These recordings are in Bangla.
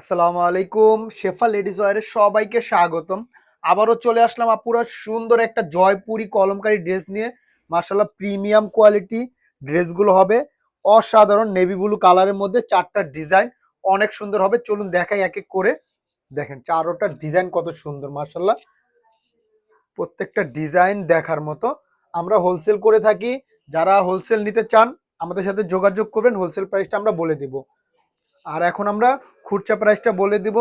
আসসালামু আলাইকুম। শেফা লেডিস ওয়ারে সবাইকে স্বাগতম। আবারও চলে আসলাম আপুরা সুন্দর একটা জয়পুরি কলমকারী ড্রেস নিয়ে। মার্শাল্লাহ প্রিমিয়াম কোয়ালিটি ড্রেসগুলো হবে। অসাধারণ নেভি ব্লু কালারের মধ্যে চারটা ডিজাইন। অনেক সুন্দর হবে। চলুন দেখাই এক এক করে। দেখেন চারোটা ডিজাইন কত সুন্দর মার্শাল্লাহ প্রত্যেকটা ডিজাইন দেখার মতো। আমরা হোলসেল করে থাকি। যারা হোলসেল নিতে চান, আমাদের সাথে যোগাযোগ করবেন। হোলসেল প্রাইসটা আমরা বলে দিব। আর এখন আমরা খুচরা প্রাইসটা বলে দিব।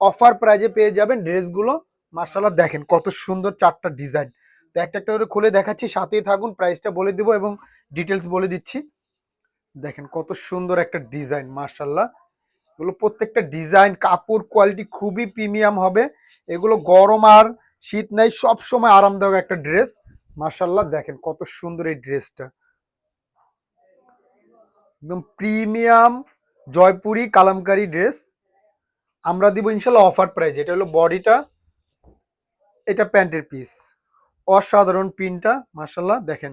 অফার প্রাইজে পেয়ে যাবেন ড্রেসগুলো মার্শাল্লাহ দেখেন কত সুন্দর চারটা ডিজাইন তো একটা একটা করে খুলে দেখাচ্ছি, সাথেই থাকুন প্রাইসটা বলে দিব এবং ডিটেলস বলে দিচ্ছি। দেখেন কত সুন্দর একটা ডিজাইন মার্শাল্লাহ এগুলো প্রত্যেকটা ডিজাইন কাপড় কোয়ালিটি খুবই প্রিমিয়াম হবে। এগুলো গরম আর শীত নাই সব সময় আরামদায়ক একটা ড্রেস মার্শাল্লাহ দেখেন কত সুন্দর এই ড্রেসটা একদম প্রিমিয়াম জয়পুরি, কালামকারি ড্রেস আমরা দিব ইনশাল্লাহ অফার প্রাইস এটা হলো বডিটা এটা প্যান্টের পিস অসাধারণ পিনটা মার্শাল্লাহ দেখেন।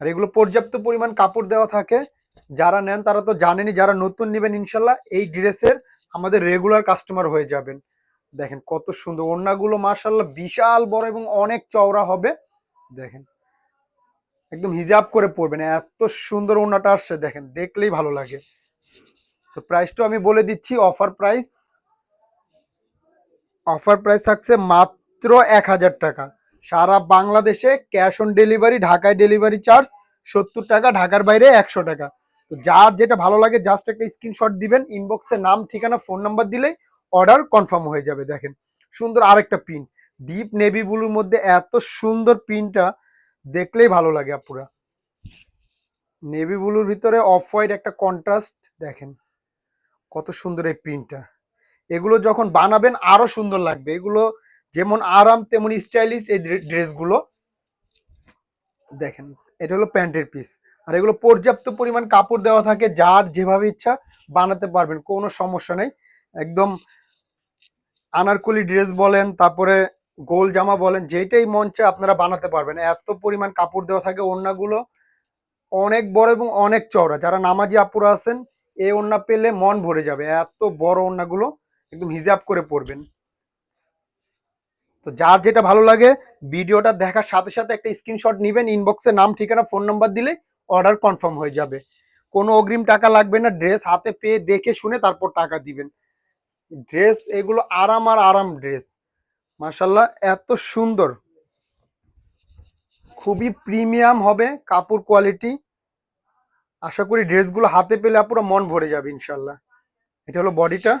আর এগুলো পর্যাপ্ত পরিমাণ কাপড় দেওয়া থাকে। যারা নেন তারা তো জানেনই, যারা নতুন নেবেন ইনশাল্লাহ এই ড্রেসের আমাদের রেগুলার কাস্টমার হয়ে যাবেন। দেখেন কত সুন্দর, ওড়নাগুলো মার্শাল্লাহ বিশাল বড় এবং অনেক চওড়া হবে। দেখেন, একদম হিজাব করে পরবেন, এত সুন্দর ওড়নাটা আসছে, দেখেন, দেখলেই ভালো লাগে। তো প্রাইসটা আমি বলে দিচ্ছি অফার প্রাইস অফার প্রাইস থাকছে মাত্র এক হাজার টাকা। সারা বাংলাদেশে ক্যাশ অন ডেলিভারি ঢাকায় ডেলিভারি চার্জ সত্তর টাকা, ঢাকার বাইরে একশো টাকা। তো যার যেটা ভালো লাগে জাস্ট একটা স্ক্রিনশট দিবেন ইনবক্সে নাম, ঠিকানা ফোন নাম্বার দিলেই অর্ডার কনফার্ম হয়ে যাবে, দেখেন। সুন্দর আরেকটা প্রিন্ট ডিপ নেভি ব্লুর মধ্যে এত সুন্দর প্রিন্টটা দেখলেই ভালো লাগে আপুরা। নেভি ব্লুর ভিতরে অফ হোয়াইট একটা কন্ট্রাস্ট দেখেন। কত সুন্দর এই প্রিন্টটা এগুলো যখন বানাবেন আরও সুন্দর লাগবে। এগুলো যেমন আরাম, তেমন স্টাইলিশ এই ড্রেসগুলো। দেখেন, এটা হলো প্যান্টের পিস আর এগুলো পর্যাপ্ত পরিমাণ কাপড় দেওয়া থাকে, যার যেভাবে ইচ্ছা বানাতে পারবেন, কোনো সমস্যা নেই। একদম আনারকুলি ড্রেস বলেন, তারপরে গোল জামা বলেন যেটাই মঞ্চে আপনারা বানাতে পারবেন। এত পরিমাণ কাপড় দেওয়া থাকে, ওড়নাগুলো অনেক বড় এবং অনেক চওড়া। যারা নামাজি আপুরা আছেন এই ওড়না পেলে মন ভরে যাবে। এত বড় ওড়নাগুলো একদম হিজাব করে পরবেন। তো যার যেটা ভালো লাগে, ভিডিওটা দেখার সাথে সাথে একটা স্ক্রিনশট নেবেন ইনবক্সে নাম, ঠিকানা ফোন নাম্বার দিলে অর্ডার কনফার্ম হয়ে যাবে। কোনো অগ্রিম টাকা লাগবে না ড্রেস হাতে পেয়ে দেখে শুনে তারপর টাকা দিবেন। ড্রেস এগুলো আরাম আর আরাম ড্রেস মার্শাল্লাহ এত সুন্দর। খুবই প্রিমিয়াম হবে, কাপড় কোয়ালিটি আশা করি ড্রেসগুলো হাতে পেলে পুরো মন ভরে যাবে ইনশাল্লাহ এটা হলো বডিটা।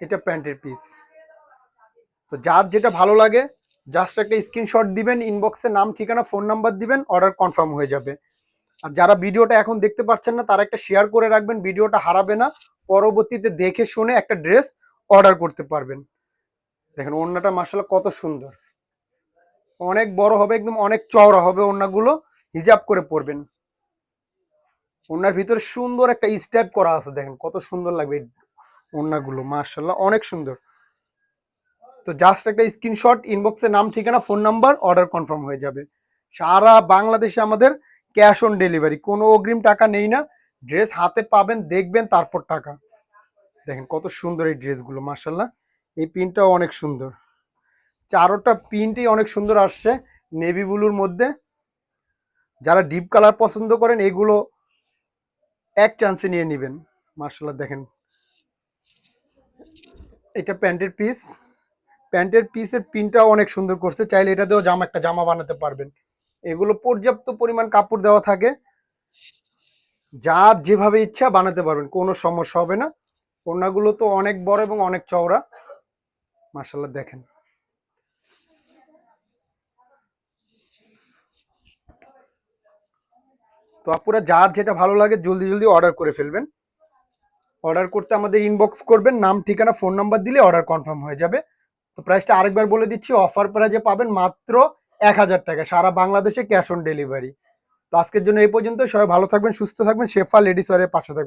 এটা প্যান্টের পিস তো যার যেটা ভালো লাগে জাস্ট একটা স্ক্রিনশট দিবেন ইনবক্সে নাম, ঠিকানা ফোন নাম্বার দিবেন অর্ডার কনফার্ম হয়ে যাবে। আর যারা ভিডিওটা এখন দেখতে পাচ্ছেন না, তারা একটা শেয়ার করে রাখবেন, ভিডিওটা হারাবে না, পরবর্তীতে দেখে শুনে একটা ড্রেস অর্ডার করতে পারবেন। দেখেন, ওড়নাটা মাসাল্লাহ কত সুন্দর। অনেক বড় হবে, একদম অনেক চওড়া হবে ওড়নাগুলো, হিজাব করে পরবেন। ওনার ভিতরে সুন্দর একটা স্টেপ করা আছে দেখেন, কত সুন্দর লাগবে ওড়নাগুলো মার্শাল্লাহ অনেক সুন্দর। তো জাস্ট একটা স্ক্রিনশট ইনবক্সে নাম, ঠিকানা ফোন নাম্বার অর্ডার কনফার্ম হয়ে যাবে। সারা বাংলাদেশে আমাদের ক্যাশ অন ডেলিভারি কোনো অগ্রিম টাকা নেই না। ড্রেস হাতে পাবেন, দেখবেন, তারপর টাকা। দেখেন কত সুন্দর এই ড্রেসগুলো মার্শাল্লাহ এই প্রিন্টটাও অনেক সুন্দর। চারোটা প্রিন্টই অনেক সুন্দর আসছে নেভি ব্লুর মধ্যে। যারা ডিপ কালার পছন্দ করেন, এগুলো এক চান্সে নিয়ে নেবেন। মার্শাল্লাহ দেখেন। এটা প্যান্টের পিস প্যান্টের পিসের পিনটাও অনেক সুন্দর করছে। চাইলে এটা দিয়েও জামা, একটা জামা বানাতে পারবেন। এগুলো পর্যাপ্ত পরিমাণ কাপড় দেওয়া থাকে। যার যেভাবে ইচ্ছা বানাতে পারবেন, কোনো সমস্যা হবে না। ওড়নাগুলো তো অনেক বড় এবং অনেক চওড়া। মার্শাল্লাহ দেখেন। তো আপুরা যার যেটা ভালো লাগে জলদি জলদি অর্ডার করে ফেলবেন। অর্ডার করতে আমাদের ইনবক্স করবেন, নাম, ঠিকানা ফোন নাম্বার দিলে অর্ডার কনফার্ম হয়ে যাবে। তো প্রাইসটা আরেকবার বলে দিচ্ছি অফার প্রাইজে পাবেন মাত্র এক হাজার টাকা, সারা বাংলাদেশে ক্যাশ অন ডেলিভারি তো আজকের জন্য এই পর্যন্ত সবাই ভালো থাকবেন, সুস্থ থাকবেন, শেফা লেডিস ওয়ারের পাশে থাকবেন।